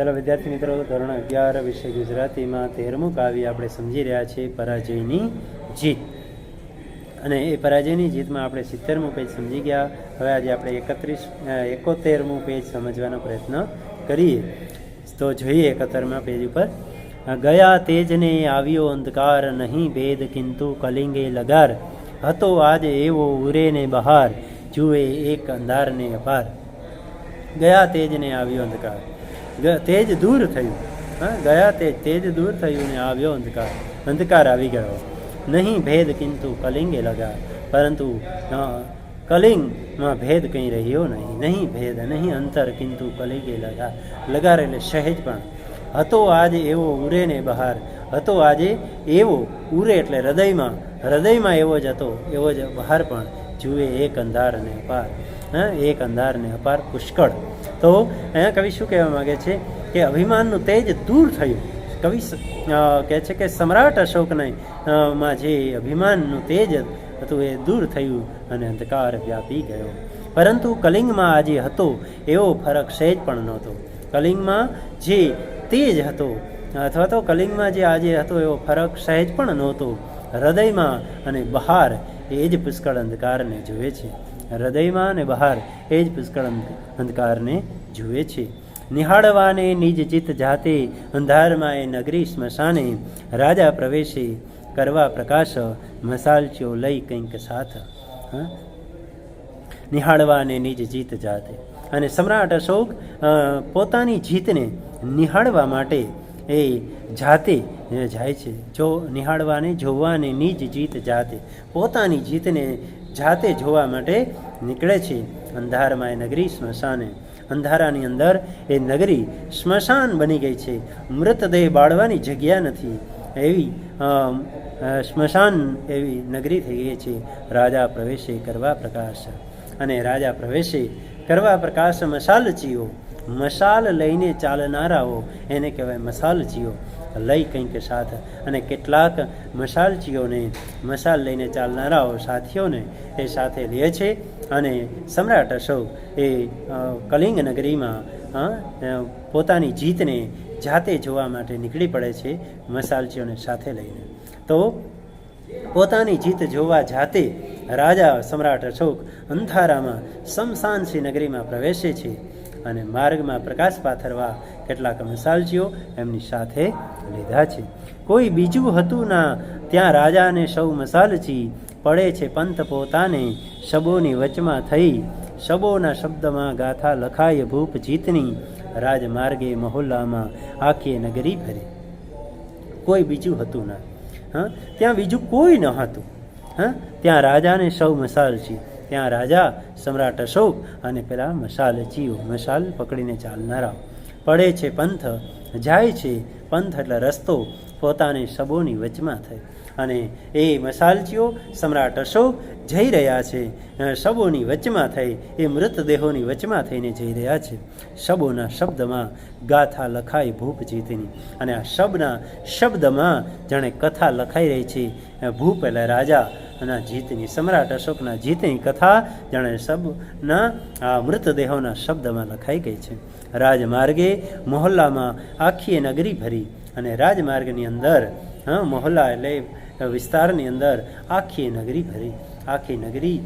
ચાલો વિદ્યાર્થી મિત્રો, ધોરણ અગિયાર વિષય ગુજરાતીમાં તેરમું કાવ્ય આપણે સમજી રહ્યા છીએ, પરાજયની જીત. અને એ પરાજયની જીતમાં આપણે સિત્તેરમું પેજ સમજી ગયા. હવે આજે આપણે એકત્રીસ એકોતેરમું પેજ સમજવાનો પ્રયત્ન કરીએ. તો જોઈએ એકોતેરમાં પેજ ઉપર. ગયા તેજને આવ્યો અંધકાર, નહીં ભેદ કિંતુ કલિંગે લગાર. હતો આજ એવો ઉરે ને બહાર, જુએ એક અંધારને અપાર. ગયા તેજને આવ્યો અંધકાર. તેજ દૂર થયું. હા, ગયા તેજ તેજ દૂર થયું ને આવ્યો અંધકાર. અંધકાર આવી ગયો. નહીં ભેદ કિંતુ કલિંગે લગા. પરંતુ કલિંગમાં ભેદ કંઈ રહ્યો નહીં. નહીં ભેદ, નહીં અંતર કિંતુ કલિંગે લગા. લગાર એટલે સહેજ પણ. હતો આજે એવો ઉરે ને બહાર. હતો આજે એવો ઉરે એટલે હૃદયમાં. હૃદયમાં એવો જ હતો. એવો જ બહાર પણ. જુએ, એક અંધાર અને અપાર, હા, એક અંધાર ને અપાર પુષ્કળ. તો કવિ શું કહેવા માગે છે કે અભિમાનનું તેજ દૂર થયું. કવિ કહે છે કે સમ્રાટ અશોકને માં જે અભિમાનનું તેજ હતું એ દૂર થયું અને અંધકાર વ્યાપી ગયો. પરંતુ કલિંગમાં આજે હતો, એવો ફરક સહેજ પણ નહોતો. કલિંગમાં જે તેજ હતો, અથવા તો કલિંગમાં જે આજે હતો એવો ફરક સહેજ પણ નહોતો. હૃદયમાં અને બહાર એ જ પુષ્કળ અંધકારને જુએ છે. હૃદયમાં અને બહાર એ જ પુષ્કળ અંધ- અંધકારને જુએ છે. નિહાળવાને નિજ ચિત્ત જાતે અંધારમાં એ નગરી સ્મશાને રાજા પ્રવેશે કરવા પ્રકાશ મસાલચ્યો લઈ કંઈક સાથ નિહાળવાને નિજ જીત જાતે. અને સમ્રાટ અશોક પોતાની જીતને નિહાળવા માટે એ જાતે જાય છે. જો નિહાળવાને, જોવાની નિજ જીત જાતે. પોતાની જીતને જાતે જોવા માટે નીકળે છે અંધારમાં એ નગરી સ્મશાને. અંધારાની અંદર એ નગરી સ્મશાન બની ગઈ છે. મૃતદેહ બાળવાની જગ્યા નથી. એવી સ્મશાન એવી નગરી થઈ ગઈ છે. રાજા પ્રવેશે કરવા પ્રકાશ. અને રાજા પ્રવેશે કરવા પ્રકાશ મશાલચીઓ મશાલ લઈને ચાલનારાઓ, એને કહેવાય મશાલચીઓ લઈ કંઈક સાથ. અને કેટલાક મશાલચીઓને મશાલ લઈને ચાલનારાઓ સાથીઓને એ સાથે લે છે. અને સમ્રાટ અશોક એ કલિંગ નગરીમાં પોતાની જીતને જાતે જોવા માટે નીકળી પડે છે મશાલચીઓને સાથે લઈને. તો પોતાની જીત જોવા જાતે રાજા સમ્રાટ અશોક અંધારામાં શમશાનસિંહ નગરીમાં પ્રવેશે છે. અને માર્ગમાં પ્રકાશ પાથરવા કેટલાક મસાલજીઓ એમની સાથે લીધા છે. કોઈ બીજું હતું ના, ત્યાં રાજાને સૌ મસાલજી પડે છે પંથ પોતાને શબોની વચમાં થઈ. શબોના શબ્દમાં ગાથા લખાય, ભૂપ જીતની. રાજમાર્ગે મહોલ્લામાં આખી નગરી ફરી કોઈ બીજું હતું ના. હા, ત્યાં બીજું કોઈ ન હતું. હા, ત્યાં રાજાને સૌ મસાલ છે ત્યાં રાજા સમ્રાટ અશોક અને પેલા મશાલ જીવ મશાલ પકડીને ચાલનારા પડે છે પંથ, જાય છે પંથ એટલે રસ્તો પોતાની શબોની વચમાં થઈ. અને એ મસાલચીઓ સમ્રાટ અશોક જઈ રહ્યા છે. શબોની વચમાં થઈ, એ મૃતદેહોની વચમાં થઈને જઈ રહ્યા છે. શબોના શબ્દમાં ગાથા લખાઈ ભૂપ જીતની. અને આ શબના શબ્દમાં જાણે કથા લખાઈ રહી છે. ભૂપ એટલે રાજા અને જીતની સમ્રાટ અશોકના જીતની કથા જાણે શબના આ મૃતદેહોના શબ્દમાં લખાઈ ગઈ છે. રાજમાર્ગે મોહલ્લામાં આખી નગરી ભરી અને રાજમાર્ગની અંદર, હા, મોહલ્લા એટલે વિસ્તારની અંદર આખી નગરી ભરી. આખી નગરી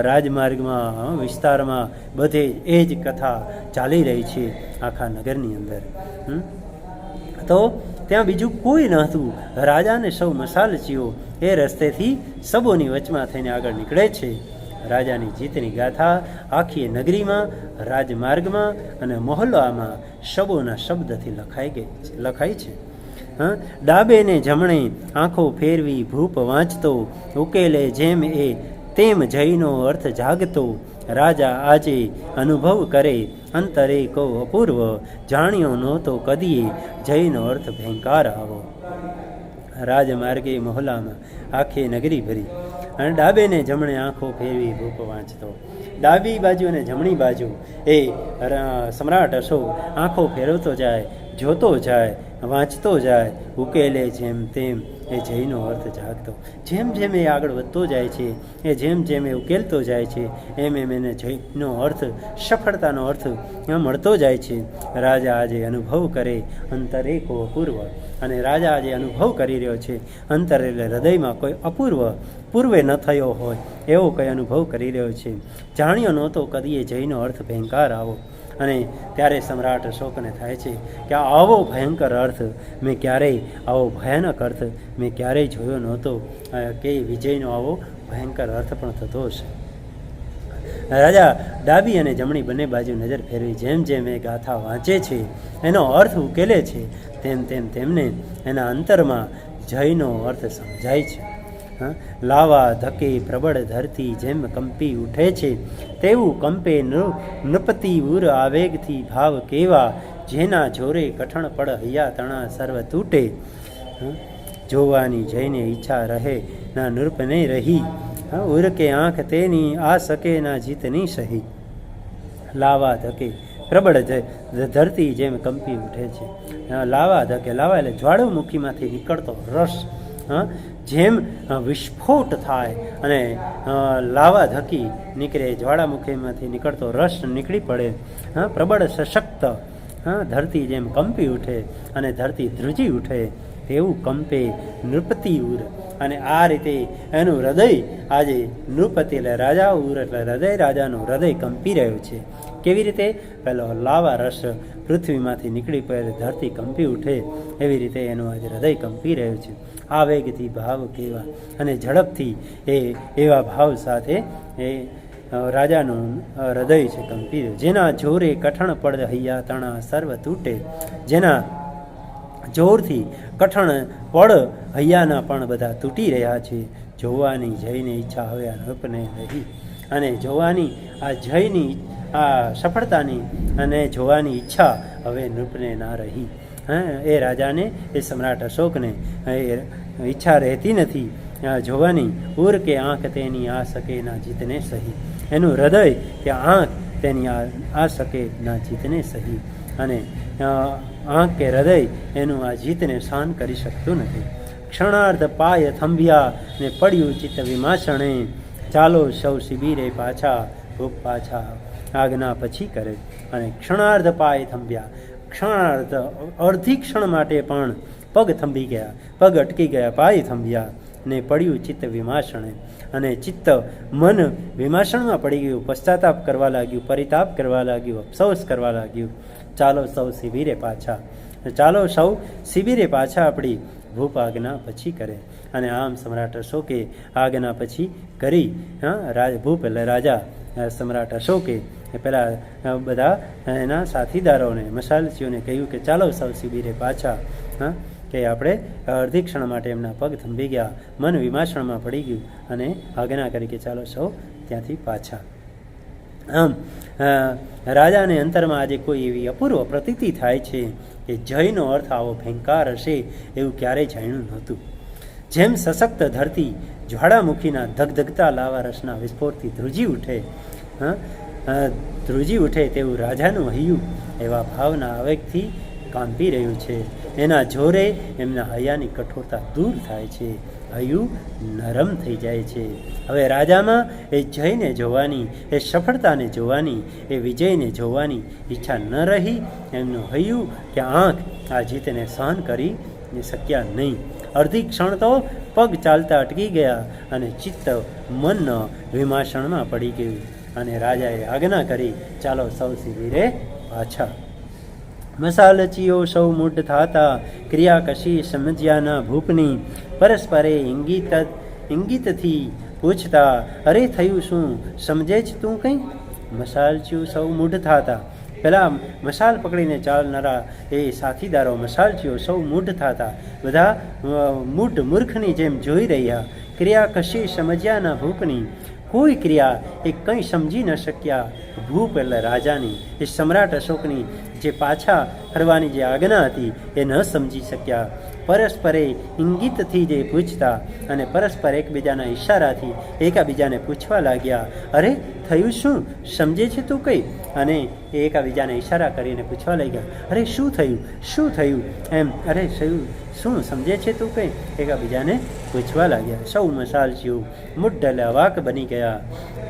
રાજમાર્ગમાં વિસ્તારમાં બધે એ જ કથા ચાલી રહી છે આખા નગરની અંદર? તો ત્યાં બીજું કોઈ ન હતું. રાજાને સૌ મસાલચીઓ એ રસ્તેથી સબોની વચમાં થઈને આગળ નીકળે છે. રાજાની જીતની ગાથા આખી નગરીમાં, રાજમાર્ગમાં અને મોહલ્લામાં શબોના શબ્દથી લખાઈ ગઈ લખાય છે. હા? ડાબે ને જમણે આંખો ફેરવી ભૂપ વાંચતો, ઉકેલે જેમ એ, તેમ જયનો અર્થ જાગતો. રાજા આજે અનુભવ કરે, અંતરે કો અપૂર્વ, જાણ્યો નહોતો કદીએ જઈનો અર્થ ભયંકાર આવો. રાજમાર્ગે મોહલ્લામાં આખી નગરી ભરી. અને ડાબે ને જમણે આંખો ફેરવી ભૂખ વાંચતો. ડાબી બાજુ અને જમણી બાજુ એ સમ્રાટ અશોક આંખો ફેરવતો જાય જોતો જાય, વાંચતો જાય, ઉકેલે જેમ તેમ, એ જયનો અર્થ જાગતો. જેમ જેમ એ આગળ વધતો જાય છે, એ જેમ જેમ એ ઉકેલતો જાય છે, એમ એમ એને જયનો અર્થ, સફળતાનો અર્થ મળતો જાય છે. રાજા આજે અનુભવ કરે અંતરે કો અપૂર્વ અને રાજા આજે અનુભવ કરી રહ્યો છે, અંતર એટલે હૃદયમાં કોઈ અપૂર્વ, પૂર્વે ન થયો હોય, એવો કંઈ અનુભવ કરી રહ્યો છે. જાણ્યો નહોતો કદીએ જયનો અર્થ ભેંકાર આવો. અને ત્યારે સમ્રાટ અશોકને થાય છે કે આવો ભયંકર અર્થ મેં ક્યારેય, આવો ભયાનક અર્થ મેં ક્યારેય જોયો નહોતો. કે વિજયનો આવો ભયંકર અર્થ પણ થતો હશે. રાજા ડાબી અને જમણી બંને બાજુ નજર ફેરવી જેમ જેમ એ ગાથા વાંચે છે, એનો અર્થ ઉકેલે છે, તેમ તેમ તેમને એના અંતરમાં જયનો અર્થ સમજાય છે. હા? લાવા ધકે પ્રબળ ધરતી જેમ કંપી ઉઠે છે. તેવું કંપે નૃપતિ ઉર આવેગથી ભાવ કેવા? જેના જોરે કઠણ પડ હૈયા તણા સર્વ તૂટે? જોવાની જઈને ઈચ્છા રહે ના નૃપને રહી. હા? ઉર કે આંખ તેની આ શકે ના જીતની સહી. લાવા ધકે પ્રબળ ધરતી જેમ કંપી ઉઠે છે. લાવા ધકે લાવા એટલે જ્વાળામુખીમાંથી નીકળતો રસ. હા, જેમ વિસ્ફોટ થાય અને લાવા ધકી નીકળે, જ્વાળામુખીમાંથી નીકળતો રસ નીકળી પડે હા પ્રબળ સશક્ત ધરતી જેમ કંપી ઉઠે અને ધરતી ધ્રુજી ઉઠે, તેવું કંપે નૃપતિ ઉર અને આ રીતે એનું હૃદય આજે નૃપતિ એટલે રાજા ઉર એટલે હૃદય રાજાનું હૃદય કંપી રહ્યું છે. કેવી રીતે? પેલો લાવા રસ પૃથ્વીમાંથી નીકળી પડે, ધરતી કંપી ઉઠે, એવી રીતે એનું આજે હૃદય કંપી રહ્યું છે. આવેગથી ભાવ કેવા અને ઝડપથી એ એવા ભાવ સાથે એ રાજાનું હૃદય છે કંપી જેના જોરે કઠણ પડ હૈયા તણા સર્વ તૂટે. જેના જોરથી કઠણ પડ હૈયાના પણ બધા તૂટી રહ્યા છે. જોવાની જયને ઈચ્છા હવે આ નૃપને રહી. અને જોવાની આ જયની, આ સફળતાની અને જોવાની ઈચ્છા હવે નૃપને ના રહી. હા, એ રાજાને, એ સમ્રાટ અશોકને એ ઈચ્છા રહેતી નથી. જોવાની ઉર કે આંખ તેની આ શકે ના જીતને સહી. એનું હૃદય કે આંખ તેની આ શકે ના જીતને સહી. અને આંખ કે હૃદય એનું આ જીતને સહન કરી શકતું નથી. ક્ષણાર્ધ પાય થંભ્યા ને પડ્યું ચિત્ત વિમાસણે. ચાલો સૌ શિબિરે પાછા ભૂખ પાછા, આજ્ઞા પછી કરે. અને ક્ષણાર્ધ પાય થંભ્યા. ક્ષણાર્ધ અડધી ક્ષણ માટે પણ પગ થંભી ગયા, પગ અટકી ગયા, પાય થંભ્યા ને પડ્યું ચિત્ત વિમાસણે. અને ચિત્ત મન વિમાસણમાં પડી ગયું, પશ્ચાતાપ કરવા લાગ્યું, પરિતાપ કરવા લાગ્યું, અફસોસ કરવા લાગ્યું. ચાલો સૌ શિબિરે પાછા. ચાલો સૌ શિબિરે પાછા આપણી ભૂપ આજ્ઞા પછી કરે. અને આમ સમ્રાટ અશોકે આજ્ઞા પછી કરી, હા ભૂપ એટલે રાજા સમ્રાટ અશોકે એ પેલા બધા એના સાથીદારોને મશાલસીઓને કહ્યું કે ચાલો સૌ શિબિરે પાછા, હા, કે આપણે અડધી ક્ષણ માટે એમના પગ થંભી ગયા, મન વિમાસણમાં પડી ગયું અને આજ્ઞા કરી કે ચાલો સૌ ત્યાંથી પાછા. આમ રાજાને અંતરમાં આજે કોઈ એવી અપૂર્વ પ્રતીતિ થાય છે કે જયનો અર્થ આવો ભયંકાર હશે એવું ક્યારેય જાણ્યું નહોતું. જેમ સશક્ત ધરતી જ્વાળામુખીના ધગધગતા લાવા રસના વિસ્ફોટથી ધ્રુજી ઉઠે, હા? ધ્રુજી ઉઠે તેવું રાજાનું હૈયું એવા ભાવના આવેગથી કાંપી રહ્યું છે. એના જોરે એમના હૈયાની કઠોરતા દૂર થાય છે. હૈયું નરમ થઈ જાય છે. હવે રાજામાં એ જયને જોવાની, એ સફળતાને જોવાની, એ વિજયને જોવાની ઈચ્છા ન રહી. એમનું હૈયું કે આંખ આ જીતને સહન કરી શક્યા નહીં. અડધી ક્ષણ તો પગ ચાલતા અટકી ગયા અને ચિત્ત મન વિમાસણમાં પડી ગયું અને રાજાએ આજ્ઞા કરી, ચાલો સૌ શિબિરે પાછા. મસાલચીઓ સૌ મૂઢ થાતા ક્રિયા કશી સમજ્યાના ભૂપની પરસ્પરે ઇંગિત, ઇંગિતથી પૂછતા, અરે થયું શું, સમજે જ તું કંઈ? મસાલચીઓ સૌ મૂઢ થાતા પેલા મસાલ પકડીને ચાલનારા એ સાથીદારો મશાલચીઓ સૌ મૂઢ થતા. બધા મૂઢ મૂર્ખની જેમ જોઈ રહ્યા. ક્રિયા કશી સમજ્યાના ભૂપની કોઈ ક્રિયા એ કંઈ સમજી ન શક્યા. ભૂપ એટલે રાજાની, એ સમ્રાટ અશોકની જે પાછા ફરવાની જે આજ્ઞા હતી એ ન સમજી શક્યા. પરસ્પરે ઇંગિતથી જે પૂછતા અને પરસ્પર એકબીજાના ઈશારાથી એકાબીજાને પૂછવા લાગ્યા, અરે, થયું શું? સમજે છે તું કંઈ? અને એ એકાબીજાને ઈશારા કરીને પૂછવા લાગ્યા, અરે, શું થયું? શું થયું? એમ, અરે થયું શું સમજે છે તું કંઈ? એકાબીજાને પૂછવા લાગ્યા, સૌ મસાલ જીવ મુડ્ડલ અવાક બની ગયા.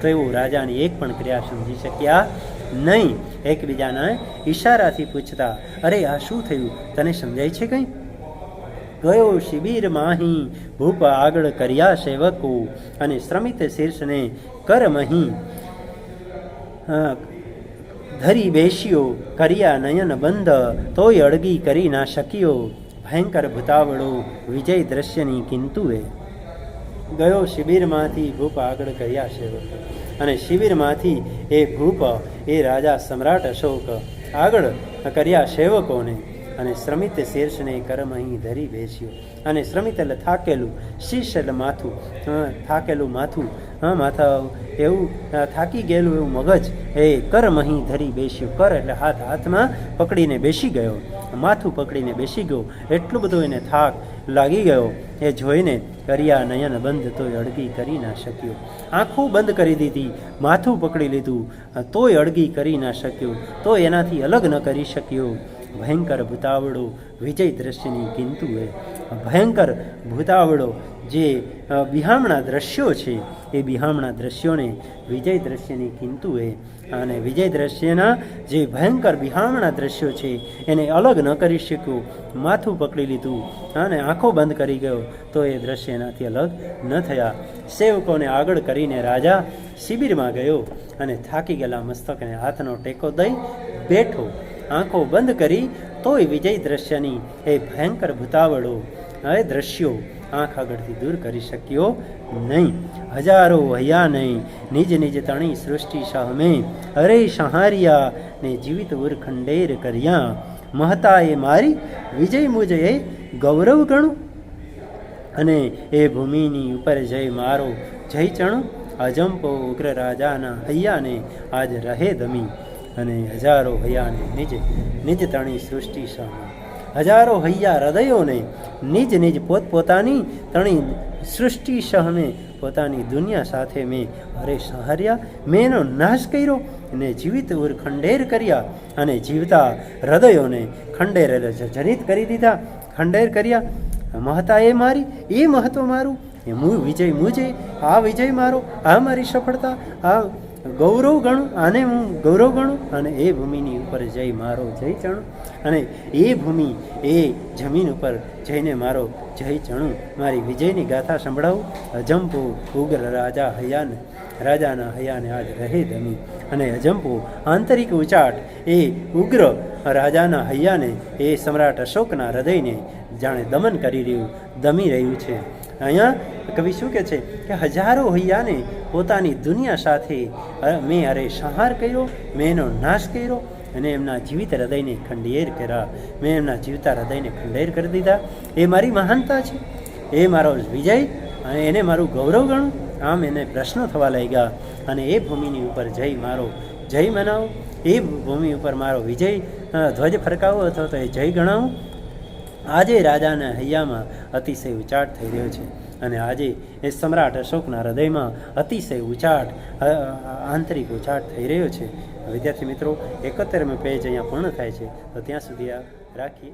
તો રાજાની એક પણ ક્રિયા સમજી શક્યા નહીં. એકબીજાના ઈશારાથી પૂછતા, અરે, આ શું થયું? તને સમજાય છે કંઈ? ગયો શિબિર માહી, ભૂપ આગળ કર્યા સેવકો અને શ્રમિત શીર્ષને કર મહી. ધરી બેસ્યો, કર્યા નયન બંધ, તોય અડગી કરી ના શક્યો. ભયંકર ભૂતાવળો, વિજય દ્રશ્યની કિંતુએ. ગયો શિબિરમાંથી ભૂપ આગળ કર્યા સેવકો. અને શિબિરમાંથી એ ભૂપ, એ રાજા સમ્રાટ અશોક આગળ કર્યા સેવકોને અને શ્રમિત શીર્ષને કરમ અહીં ધરી બેસ્યો. અને શ્રમિત એટલે થાકેલું શીર્ષ એટલે માથું થાકેલું માથું, હા માથા એવું થાકી ગયેલું એવું મગજ, એ કરમ અહીં ધરી બેસ્યું. કર એટલે હાથ હાથમાં પકડીને બેસી ગયો. માથું પકડીને બેસી ગયો. એટલું બધું એને થાક લાગી ગયો. એ જોઈને કર્યા નયન બંધ તોય અડગી કરી ના શક્યો. આંખો બંધ કરી દીધી, માથું પકડી લીધું, તોય અડગી કરી ના શક્યો તો એનાથી અલગ ન કરી શક્યો. ભયંકર ભૂતાવળો વિજય દ્રશ્યની કિંતુ એ ભયંકર ભૂતાવળો જે બિહામણા દ્રશ્યો છે, એ બિહામણા દ્રશ્યોને વિજય દ્રશ્યની કિંતુ એ અને વિજય દ્રશ્યના જે ભયંકર બિહામણા દ્રશ્યો છે, એને અલગ ન કરી શક્યું. માથું પકડી લીધું અને આંખો બંધ કરી ગયો તો એ દ્રશ્ય એનાથી અલગ ન થયા. સેવકોને આગળ કરીને રાજા શિબિરમાં ગયો અને થાકી ગયેલા મસ્તકને હાથનો ટેકો દઈ બેઠો. આંખો બંધ કરી તોય વિજય દ્રશ્યની એ ભયંકર ભૂતાવળો, એ દ્રશ્યો આંખ આગળથી દૂર કરી શક્યો નહીં. હજારો હૈયા નહીં નિજ નિજ તણી સૃષ્ટિ સામે અરે સહારિયા ને જીવિત ઉરખંડેર કર્યા. મહતા એ મારી વિજય મુજ એ ગૌરવ ગણું અને એ ભૂમિની ઉપર જય મારો જય ચણું. અજંપો ઉગ્ર રાજાના હૈયાને આજ રહે દમી અને હજારો હૈયાને નિજ નિજ તણી સૃષ્ટિ સામે. હજારો હૈયા હૃદયોને નિજ નિજ પોતપોતાની તણી સૃષ્ટિ સહમે પોતાની દુનિયા સાથે મેં હરે સહાર્યા, મેં એનો નાશ કર્યો અને જીવિત ઉર ખંડેર કર્યા અને જીવતા હૃદયોને ખંડેર જનિત કરી દીધા, ખંડેર કર્યા. મહતા એ મારી, એ મહત્વ મારું, એ મુ વિજય મુજે, આ વિજય મારો, આ મારી સફળતા, આ ગૌરવ ગણું આને હું ગૌરવ ગણું અને એ ભૂમિની ઉપર જઈ મારો જય ચણું અને એ ભૂમિ એ જમીન ઉપર જઈને મારો જય ચણું. મારી વિજયની ગાથા સંભળાવું. અજંપુ ઉગ્ર રાજા હયાન, રાજાના હયાને આજ રહે દમી અને અજંપુ આંતરિક ઉચાટ એ ઉગ્ર રાજાના હૈયાને એ સમ્રાટ અશોકના હૃદયને જાણે દમન કરી રહ્યું, દમી રહ્યું છે. અહીંયા કવિ શું કહે છે કે હજારો હૈયાને પોતાની દુનિયા સાથે મેં અરે સંહાર કર્યો, મેં એનો નાશ કર્યો અને એમના જીવિત હૃદયને ખંડેર કર્યા. મેં એમના જીવતા હૃદયને ખંડેર કરી દીધા. એ મારી મહાનતા છે. એ મારો વિજય અને એને મારું ગૌરવ ગણું. આમ એને પ્રશ્નો થવા લાગ્યા અને એ ભૂમિની ઉપર જય મારો જય મનાવો. એ ભૂમિ ઉપર મારો વિજય ધ્વજ ફરકાવો અથવા તો એ જય ગણાવું. આજે રાજાના હૈયામાં અતિશય ઉચાટ થઈ રહ્યો છે. અને આજે એ સમ્રાટ અશોકના હૃદયમાં અતિશય ઉચાટ આંતરિક ઉચાટ થઈ રહ્યો છે. વિદ્યાર્થી મિત્રો, એકોતેરમી પેજ અહીંયા પૂર્ણ થાય છે. તો ત્યાં સુધી આ રાખીએ.